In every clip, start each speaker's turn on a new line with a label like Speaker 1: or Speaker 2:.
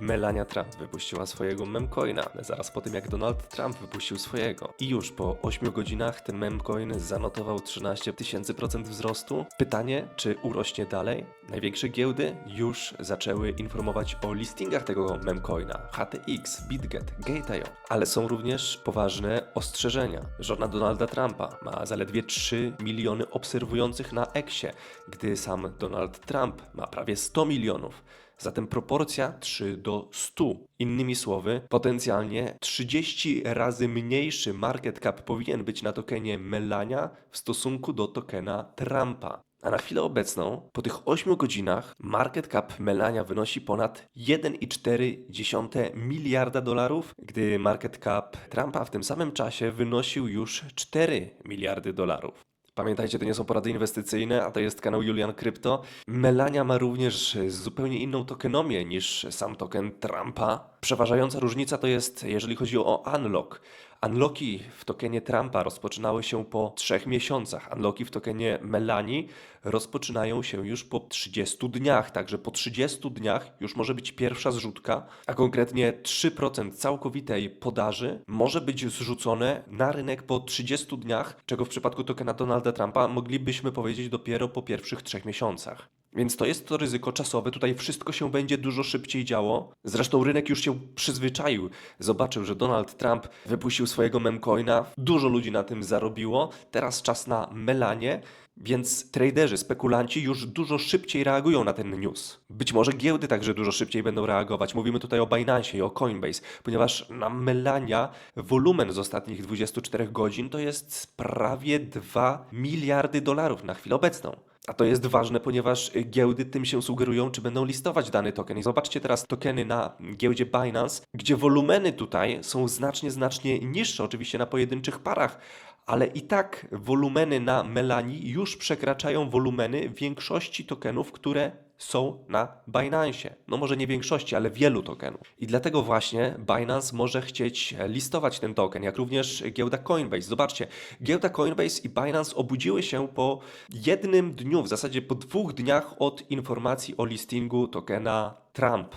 Speaker 1: Melania Trump wypuściła swojego memcoina, zaraz po tym jak Donald Trump wypuścił swojego. I już po 8 godzinach ten memcoin zanotował 13 tysięcy procent wzrostu. Pytanie, czy urośnie dalej? Największe giełdy już zaczęły informować o listingach tego memcoina. HTX, BitGet, Gate.io. Ale są również poważne ostrzeżenia. Żona Donalda Trumpa ma zaledwie 3 miliony obserwujących na Exie, gdy sam Donald Trump ma prawie 100 milionów. Zatem proporcja 3 do 100. Innymi słowy, potencjalnie 30 razy mniejszy market cap powinien być na tokenie Melania w stosunku do tokena Trumpa. A na chwilę obecną, po tych 8 godzinach, market cap Melania wynosi ponad 1,4 miliarda dolarów, gdy market cap Trumpa w tym samym czasie wynosił już 4 miliardy dolarów. Pamiętajcie, to nie są porady inwestycyjne, a to jest kanał Julian Krypto. Melania ma również zupełnie inną tokenomię niż sam token Trumpa. Przeważająca różnica to jest, jeżeli chodzi o unlock. Unlocki w tokenie Trumpa rozpoczynały się po 3 miesiącach. Unlocki w tokenie Melanii rozpoczynają się już po 30 dniach. Także po 30 dniach już może być pierwsza zrzutka, a konkretnie 3% całkowitej podaży może być zrzucone na rynek po 30 dniach, czego w przypadku tokena Donalda Trumpa moglibyśmy powiedzieć dopiero po pierwszych 3 miesiącach. Więc to jest to ryzyko czasowe. Tutaj wszystko się będzie dużo szybciej działo. Zresztą rynek już się przyzwyczaił. Zobaczył, że Donald Trump wypuścił swojego memcoina. Dużo ludzi na tym zarobiło. Teraz czas na melanie. Więc traderzy, spekulanci już dużo szybciej reagują na ten news. Być może giełdy także dużo szybciej będą reagować. Mówimy tutaj o Binance i o Coinbase, ponieważ na Melania wolumen z ostatnich 24 godzin to jest prawie 2 miliardy dolarów na chwilę obecną. A to jest ważne, ponieważ giełdy tym się sugerują, czy będą listować dany token. I zobaczcie teraz tokeny na giełdzie Binance, gdzie wolumeny tutaj są znacznie, znacznie niższe, oczywiście na pojedynczych parach, ale i tak wolumeny na Melanii już przekraczają wolumeny większości tokenów, które są na Binance. No może nie większości, ale wielu tokenów. I dlatego właśnie Binance może chcieć listować ten token, jak również giełda Coinbase. Zobaczcie, giełda Coinbase i Binance obudziły się po jednym dniu, w zasadzie po dwóch dniach od informacji o listingu tokena Trump.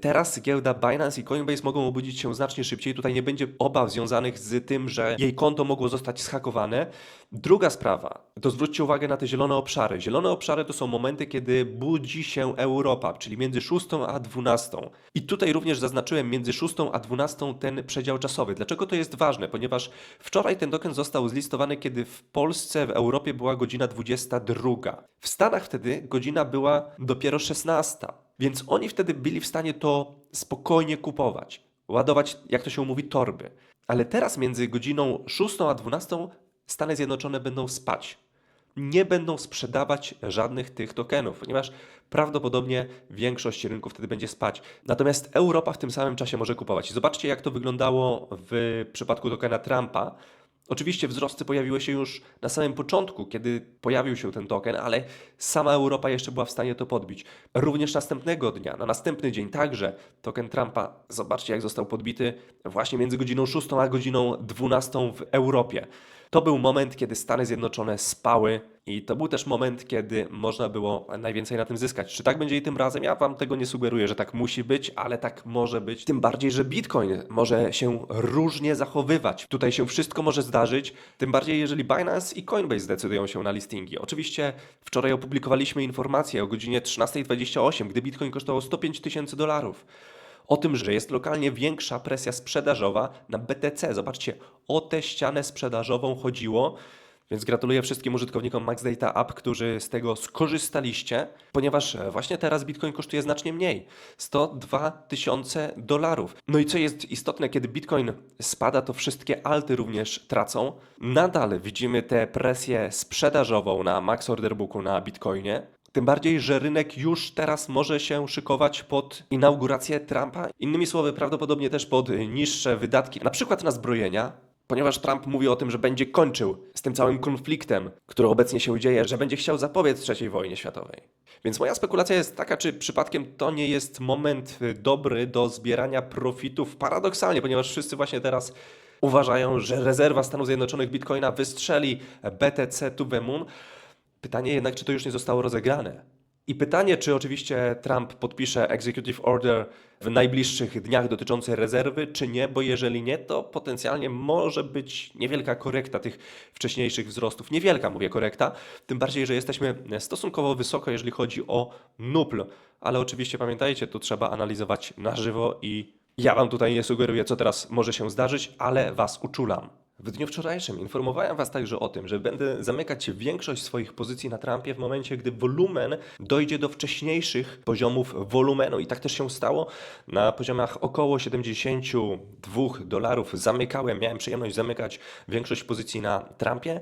Speaker 1: Teraz giełda Binance i Coinbase mogą obudzić się znacznie szybciej. Tutaj nie będzie obaw związanych z tym, że jej konto mogło zostać schakowane. Druga sprawa, to zwróćcie uwagę na te zielone obszary. Zielone obszary to są momenty, kiedy budzi się Europa, czyli między 6 a 12. I tutaj również zaznaczyłem między 6 a 12 ten przedział czasowy. Dlaczego to jest ważne? Ponieważ wczoraj ten token został zlistowany, kiedy w Polsce, w Europie była godzina 22. W Stanach wtedy godzina była dopiero 16. Więc oni wtedy byli w stanie to spokojnie kupować, ładować, jak to się mówi, torby. Ale teraz między godziną 6 a 12 Stany Zjednoczone będą spać. Nie będą sprzedawać żadnych tych tokenów, ponieważ prawdopodobnie większość rynku wtedy będzie spać. Natomiast Europa w tym samym czasie może kupować. Zobaczcie, jak to wyglądało w przypadku tokena Trumpa. Oczywiście wzrosty pojawiły się już na samym początku, kiedy pojawił się ten token, ale sama Europa jeszcze była w stanie to podbić. Również następnego dnia, na następny dzień także token Trumpa, zobaczcie jak został podbity właśnie między godziną 6 a godziną 12 w Europie. To był moment, kiedy Stany Zjednoczone spały i to był też moment, kiedy można było najwięcej na tym zyskać. Czy tak będzie i tym razem? Ja Wam tego nie sugeruję, że tak musi być, ale tak może być. Tym bardziej, że Bitcoin może się różnie zachowywać. Tutaj się wszystko może zdarzyć, tym bardziej jeżeli Binance i Coinbase zdecydują się na listingi. Oczywiście wczoraj opublikowaliśmy informację o godzinie 13.28, gdy Bitcoin kosztował 105 tysięcy dolarów o tym, że jest lokalnie większa presja sprzedażowa na BTC. Zobaczcie, o tę ścianę sprzedażową chodziło. Więc gratuluję wszystkim użytkownikom Max Data App, którzy z tego skorzystaliście, ponieważ właśnie teraz Bitcoin kosztuje znacznie mniej 102 tysiące dolarów. No i co jest istotne, kiedy Bitcoin spada, to wszystkie alty również tracą. Nadal widzimy tę presję sprzedażową na Max Order Booku na Bitcoinie. Tym bardziej, że rynek już teraz może się szykować pod inaugurację Trumpa. Innymi słowy, prawdopodobnie też pod niższe wydatki, na przykład na zbrojenia, ponieważ Trump mówi o tym, że będzie kończył z tym całym konfliktem, który obecnie się dzieje, że będzie chciał zapobiec III wojnie światowej. Więc moja spekulacja jest taka, czy przypadkiem to nie jest moment dobry do zbierania profitów paradoksalnie, ponieważ wszyscy właśnie teraz uważają, że rezerwa Stanów Zjednoczonych Bitcoina wystrzeli BTC to the moon. Pytanie jednak, czy to już nie zostało rozegrane. I pytanie, czy oczywiście Trump podpisze executive order w najbliższych dniach dotyczące rezerwy, czy nie, bo jeżeli nie, to potencjalnie może być niewielka korekta tych wcześniejszych wzrostów. Niewielka, mówię, korekta, tym bardziej, że jesteśmy stosunkowo wysoko, jeżeli chodzi o nupl. Ale oczywiście pamiętajcie, to trzeba analizować na żywo i ja Wam tutaj nie sugeruję, co teraz może się zdarzyć, ale Was uczulam. W dniu wczorajszym informowałem Was także o tym, że będę zamykać większość swoich pozycji na Trumpie w momencie, gdy wolumen dojdzie do wcześniejszych poziomów wolumenu. I tak też się stało. Na poziomach około 72 dolarów zamykałem, miałem przyjemność zamykać większość pozycji na Trumpie.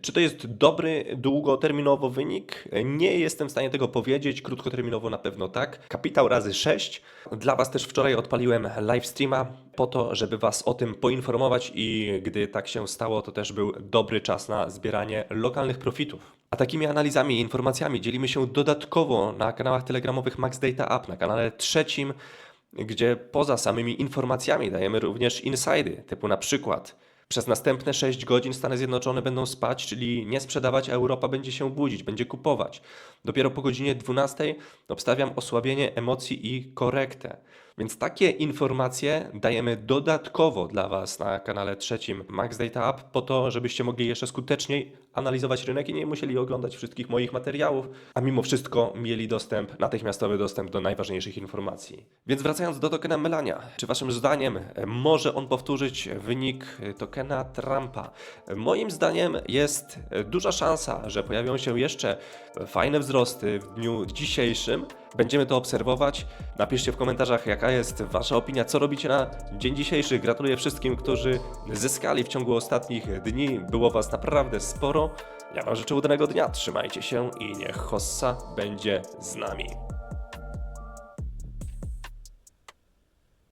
Speaker 1: Czy to jest dobry długoterminowo wynik? Nie jestem w stanie tego powiedzieć. Krótkoterminowo na pewno tak. Kapitał razy 6. Dla Was też wczoraj odpaliłem live streama po to, żeby Was o tym poinformować i gdy tak się stało, to też był dobry czas na zbieranie lokalnych profitów. A takimi analizami i informacjami dzielimy się dodatkowo na kanałach telegramowych Max Data App, na kanale trzecim, gdzie poza samymi informacjami dajemy również insidy, typu na przykład przez następne 6 godzin Stany Zjednoczone będą spać, czyli nie sprzedawać, a Europa będzie się budzić, będzie kupować. Dopiero po godzinie 12 obstawiam osłabienie emocji i korektę. Więc takie informacje dajemy dodatkowo dla Was na kanale trzecim Max Data App, po to, żebyście mogli jeszcze skuteczniej analizować rynek i nie musieli oglądać wszystkich moich materiałów, a mimo wszystko mieli dostęp, natychmiastowy dostęp do najważniejszych informacji. Więc wracając do tokena Melania, czy Waszym zdaniem może on powtórzyć wynik tokena Trumpa? Moim zdaniem jest duża szansa, że pojawią się jeszcze fajne wzrosty w dniu dzisiejszym. Będziemy to obserwować. Napiszcie w komentarzach, jaka jest Wasza opinia, co robicie na dzień dzisiejszy. Gratuluję wszystkim, którzy zyskali w ciągu ostatnich dni. Było Was naprawdę sporo. Ja Wam życzę udanego dnia, trzymajcie się i niech Hossa będzie z nami.